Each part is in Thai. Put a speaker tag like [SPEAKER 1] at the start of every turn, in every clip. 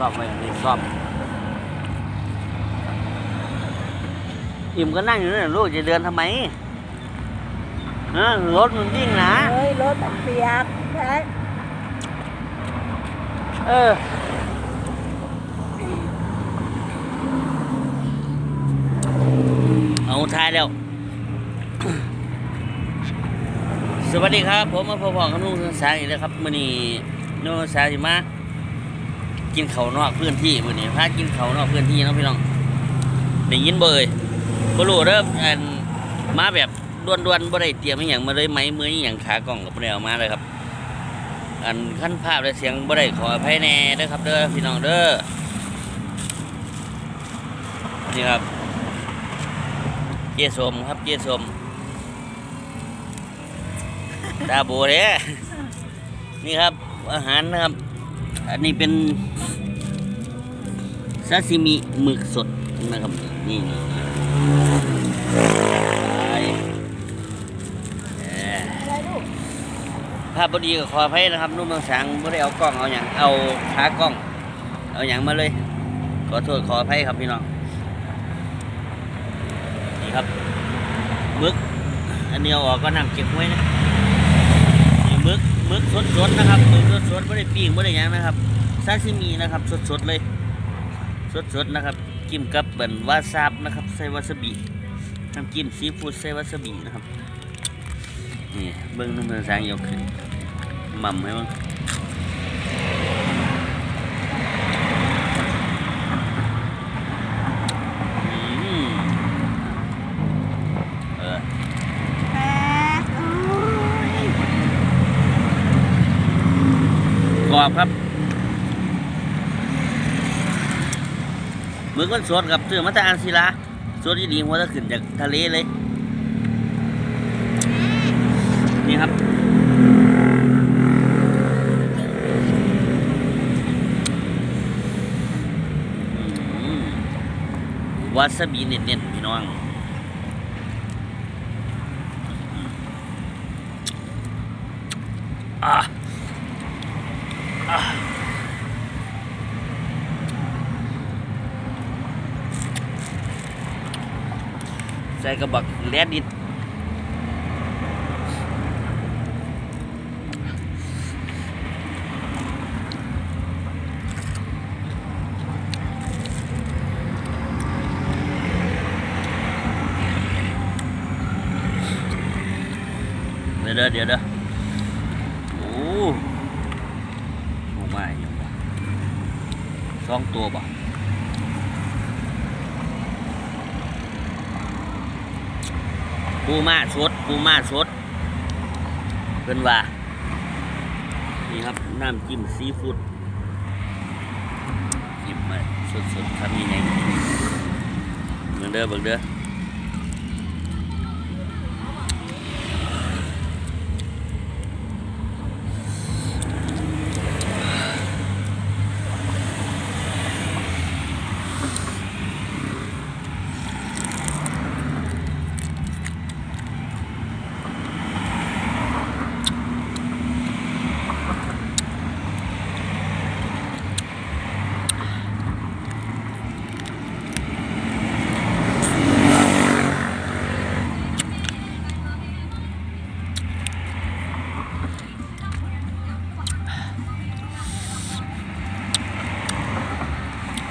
[SPEAKER 1] ซ่อมไว้นี่ซ่อมอิ่มก็นั่งอยู่นั่นนะลูกจะเดินทำไมฮะรถมันวิ่งนะ
[SPEAKER 2] เฮ้ยรถมันเปียกแท็ก
[SPEAKER 1] เออเอาท้ายแล้ว สวัสดีครับ ผมมาพบกับนุ่งสงสารอีกแล้วครับมื่อนี้นุ่งสงสารสิมา กินเขานอกพื้นที่มือนี้พากินเขานอกพื้นที่เนาะพี่น้องได้ยินเบยบ่รู้เริ่มอันมาแบบด่วนๆบ่ได้เตรียมอหย่างมาเลยไหมมืออหย่างขากล้องกับบ่ได้เอามาเลยครับ อันขั้นภาพและเสียงบ่ได้ขออภัยแน่เด้อครับเด้อพี่น้องเด้อนี่ครับ เจสมครับเจสมตาโบเด้นี่ครับอาหารนะครับ อันนี้เป็นซาซิมิหมึกสดนะครับนี่นี่ภาพบดีก็ขออภัยนะครับนุ่มเมืองสังไม่ได้เอากล้องเอาอย่างเอาขากล้อง เอาอย่างมาเลย ขอโทษขออภัยครับพี่น้องนี่ครับหมึกอันนี้เอาออกก็นำเก็บไว้นะ มึกหมึกสดๆนะครับมึกสดๆไม่ได้ปิ้งไม่ได้ยังนะครับซาซิมินะครับสดๆเลย สดๆนะครับจิ้มกับเป็นวาซาบนะครับใส่วาซาบิทำกิมซีฟู้ดใส่วาซาบินะครับนี่เบิ้งน้ำมเมืองสังยกขึ้นหม่ำให้มั้งอืมเออ
[SPEAKER 2] แท็กโอ้ย
[SPEAKER 1] กร อบครับมือก้นสดกับซื้อมาจากอันศิลาสดที่ดีหัวจะขึ้นจากทะเลเลย นี่ครับวาซาบิเน็ตๆพี่น้องอะ อะใส่กระบอกแลดดิดเดี๋ยวเด้อเดี๋ยวเด้อโอ้โหไม่ยังวะ สองตัวบ่ปูมาสดปูมาสดเพิ่นว่า นี่ครับ น้ำจิ้มซีฟู้ดจิ้มมาสดๆครับนี่ไงเบิ่งเด้อเบิ่งเด้อ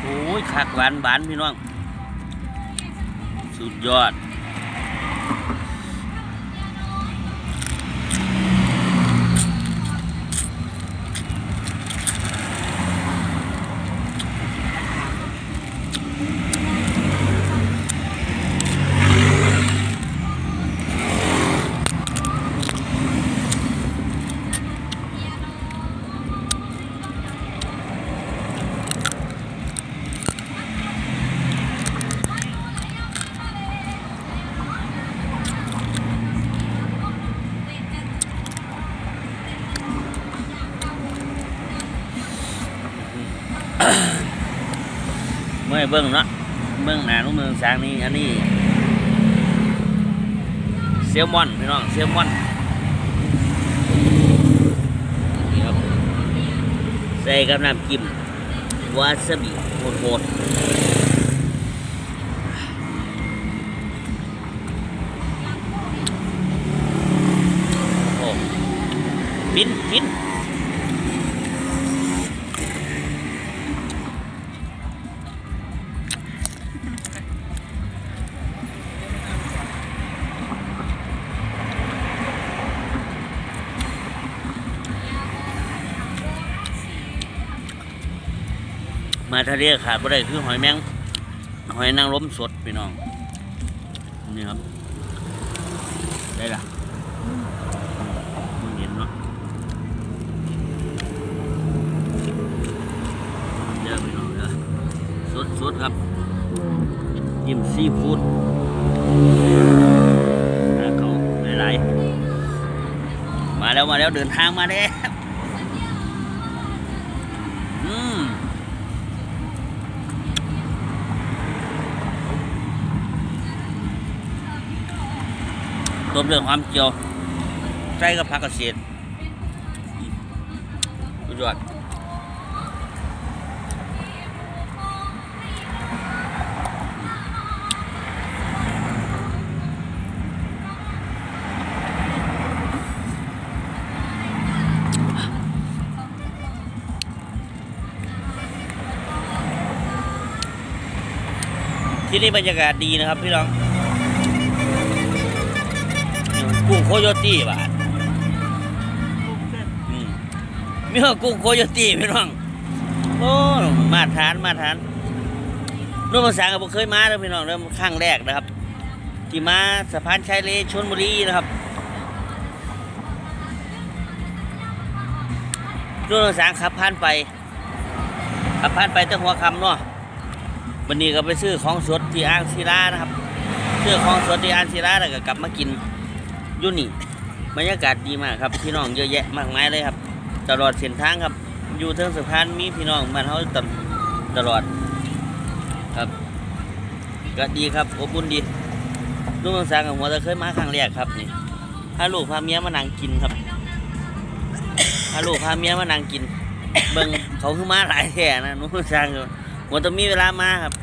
[SPEAKER 1] โอ้ยคัก หวานหวานพี่น้อง สุดยอด เมื่เบิ้งเนาะเบิ้งหนานุ่มเมืองสางนี่อันนี้เซลมอนพี่น้องเซลมอนนี่ครับใส่กับน้ำจิ้มวาซาบิโหดๆฟินฟิน มาทะเลขาดบ่ได้คือหอยแมงหอยนางรมสดพี่น้อง นี่ครับ ได้ละมันเห็นเนาะเยอะพี่น้องเยอะสดสดครับจิ้มซีฟู้ดเขาหลายๆมาแล้วมาแล้วเดินทางมาแล้วอืมต้ม เรื่องความเจียวใส่กับผักกระเสียดสุดยอดที่นี่บรรยากาศดีนะครับพี่น้อง กุ้งโคโยตี้บาทอืมมีว่ากุ้งโคโยตี้พี่น้องโอ้มาทานมาทานนู่นภาษากับผมเคยมาแล้วพี่น้องเริ่มครั้งแรกนะครับ ที่มาสะพานชายเลชนบุรีนะครับนู่นภาษาขับผ่านไปขับผ่านไปตั้งหัวคำเนาะวันนี้ก็ไปซื้อของสดที่อ่างศิลานะครับซื้อของสดที่อ่างศิลาแล้วก็กลับมากิน ยุ่นี่บรรยากาศดีมากครับพี่น้องเยอะแยะมากมายเลยครับ ตลอดเส้นทางครับ อยู่เทิงสะพานมีพี่น้องบ้านเฮาตตลอดครับก็ดีครับอบอุ่นดีลูกมังสากับหัวตะเคยมาครั้งแรกครับนี่พาลูกพาเมียมานั่งกินครับพาลูกพาเมียมานั่งกิน เบิ่งเขาคือมาหลายแท่นะนุ่งสร้างกับหัวต้องมีเวลามาครับ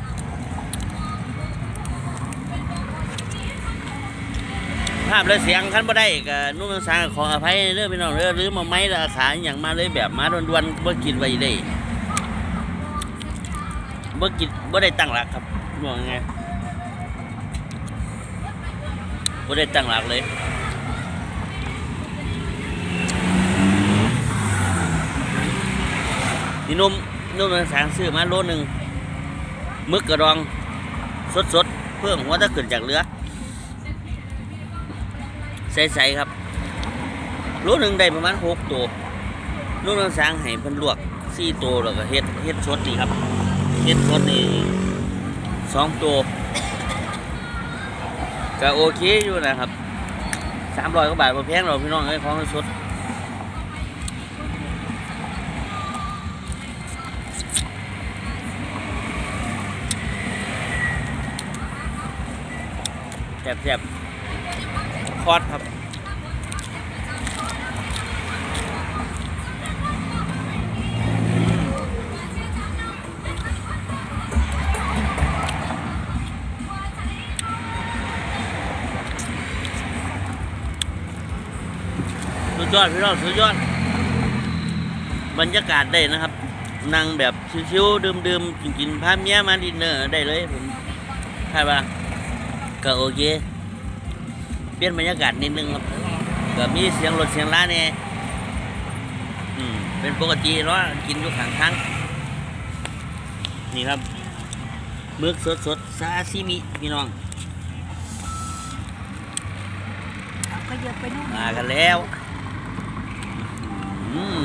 [SPEAKER 1] ภาพและเสียงคันบ่ได้ก็นุ่มสางขออภัยเรื่องพี่น้องเรื่องหรือมาไม้ราคาอย่างมาเลยแบบมาด่วนๆบ่กินไว้ได้บ่กินบ่ได้ตั้งหลักครับว่าไงบ่ได้ตั้งหลักเลยนี่นุ่มนุ่มสางซื้อมาโลหนึงมึกกระดอง สดๆเพิ่มหัวตะขึ้นจากเรือ ใสๆครับโลหนึ่งได้ประมาณหกตัวโลหนึงสร้างให้เพิ่นลวกสี่ตัวแล้วก็เฮ็ดเฮ็ดสดนี่ครับเฮ็ดสดนี่สองตัวก็โอเคอยู่นะครับสามร้อยกว่าบาทบ่แพงหรอกพี่น้องไอ้ของสดแซ่บๆ คอร์สครับ สุดยอดพี่น้องสุดยอด บรรยากาศได้นะครับ นั่งแบบชิวๆดื่มๆกินๆพาเมียมาดินเนอร์ได้เลยผมใช่ปะก็โอเค เปลี่ยนบรรยากาศนิดนึงครับก็มีเสียงรถเสียงร้านเนี่ยอืมเป็นปกติเนาะกินอยู่ข้างทางนี่ครับหมึกสดสดๆซาซิมิพี่น้อง
[SPEAKER 2] เอาก็เยอะไปนู่น
[SPEAKER 1] มากันแล้วอืม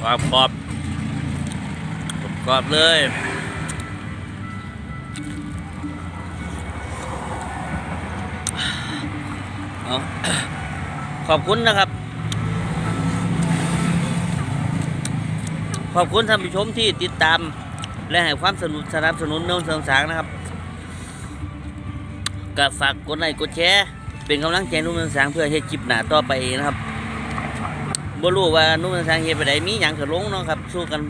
[SPEAKER 1] กรอบ กรอบเลยเอาขอบคุณนะครับ ขอบคุณท่านผู้ชมที่ติดตาม และให้ความสนุนสนับสนุนเนื่องเสริมสางนะครับก็ฝากกดไลค์กดแชร์เป็นกำลังใจนุ่มเมืองสางเพื่อเฮ็ดคลิปหน้าต่อไปนะครับบ่รู้ว่านุ่มเมืองสางเฮ็ดไปได้มีหยังก็ลงเนาะครับสู้กัน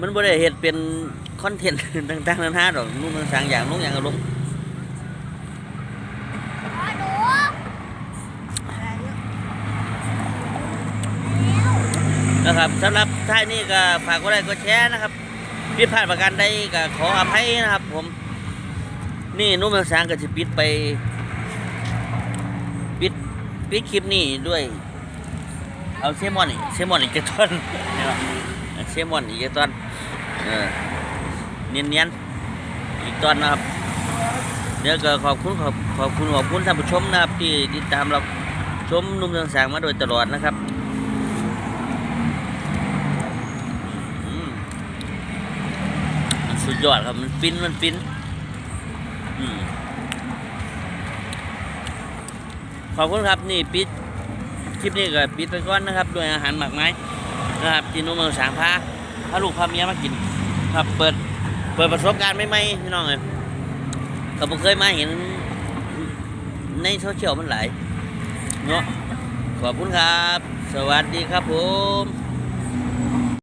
[SPEAKER 1] มันบ่ได้เฮ็ดเป็นคอนเทนต์ต่างๆนานาดอกนุ่มเมืองสงอย่างลงอย่างก็ลงนะครับสำหรับท่ายนี้ก็ฝากกดไลค์กดแชร์นะครับผิดพลาดประการใดก็ขออภัยนะครับ ผม นี่นุ่มเมืองสางก็จะปิดไป ปิดปิดคลิปนี้ด้วย เอาเซมอนอีกเซมอนอีกจะต้นนะครับเซมอนอีกจะต้น เออเนียนเนียนๆอีกตอนนะครับเดี๋ยวก็ขอบคุณขอบขอบคุณขอบคุณท่านผู้ชมนะครับ ที่ติดตามเราชมนุ่มเมืองสงมาโดยตลอดนะครับมมันสุดยอดครับมันฟินมันฟินอขอบคุณครับนี่ปิดคลิปนี้ก็ปิดไปก่อนนะครับ ด้วยอาหารหมักไม้นะครับที่นุ่มเมืองสงพาพาลูกพาเมียมากิน ครับเปิดเปิดประสบการณ์ใหม่ๆพี่น้องเลยก็บ่เคยมาเห็นในโซเชียลมันหลายเนาะขอบคุณครับ สวัสดีครับผม